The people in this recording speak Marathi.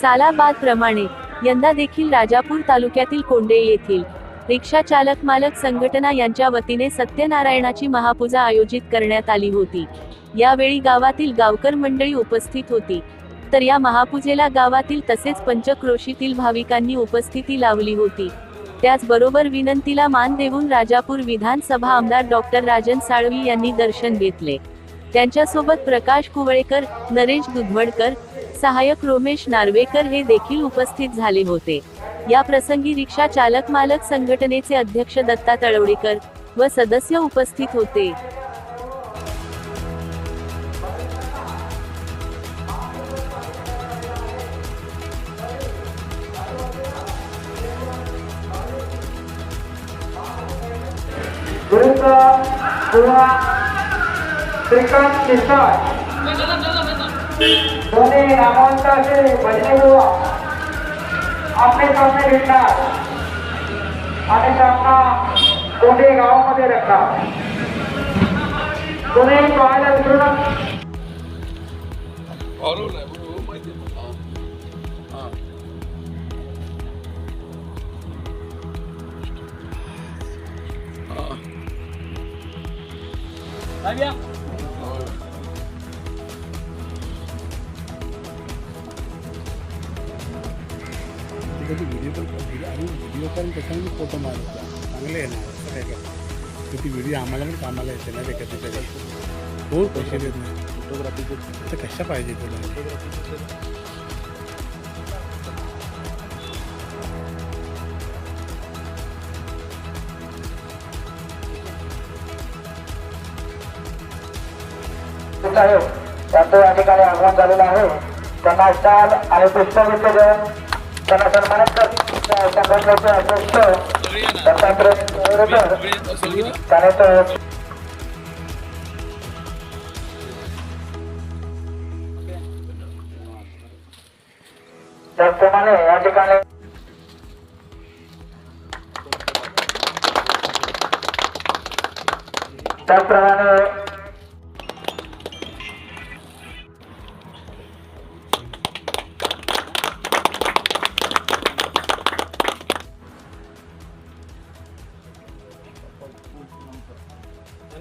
सालाबाद प्रमाणे यंदा देखील राजापूर तालुक्यातील कोंडे येथील रिक्षा चालक मालक संघटना यांच्या वतीने सत्यनारायणाची महापूजा आयोजित करण्यात आली होती. यावेळी गावातील गावकर मंडळी उपस्थित होती. तर या महापूजेला गावातील तसेच पंचक्रोशीतील भाविकांनी उपस्थिती लावली होती. त्याचबरोबर विनंतीला मान देऊन राजापूर विधानसभा आमदार डॉक्टर राजन साळवी यांनी दर्शन घेतले. त्यांच्यासोबत प्रकाश कुवळेकर नरेश दुधवडकर सहायक रोमेश नार्वेकर हे देखील उपस्थित झाले होते. या प्रसंगी रिक्षा चालक मालक संघटनेचे अध्यक्ष दत्ता तळवडेकर व सदस्य उपस्थित होते. श्रीकांत दोन्ही नामांत असे भजने गोवा आपले सामने भेटणार. आणि सामना कोंडे गावामध्ये रखणार दोन्ही पाहायला विसरू नका हरवलाय बरोबर त्याची व्हिडिओ पण व्हिडिओ आणि व्हिडिओ करून त्याच्यामध्ये फोटो मारतो चांगले आहे ना काय का तर ती व्हिडिओ आम्हाला पण कामाला येते ना ते कधी तरी कोण पैसे देत नाही. फोटोग्राफी तर कशा पाहिजे तुला साहेब त्यांचं या ठिकाणी आगमन झालेलं आहे. त्यांना शाल आणि पुष्पगुच्छ देऊन त्यांना सन्मानित संघटनेचे अध्यक्ष दत्तात्रय त्याने तर त्याचप्रमाणे या ठिकाणी त्याचप्रमाणे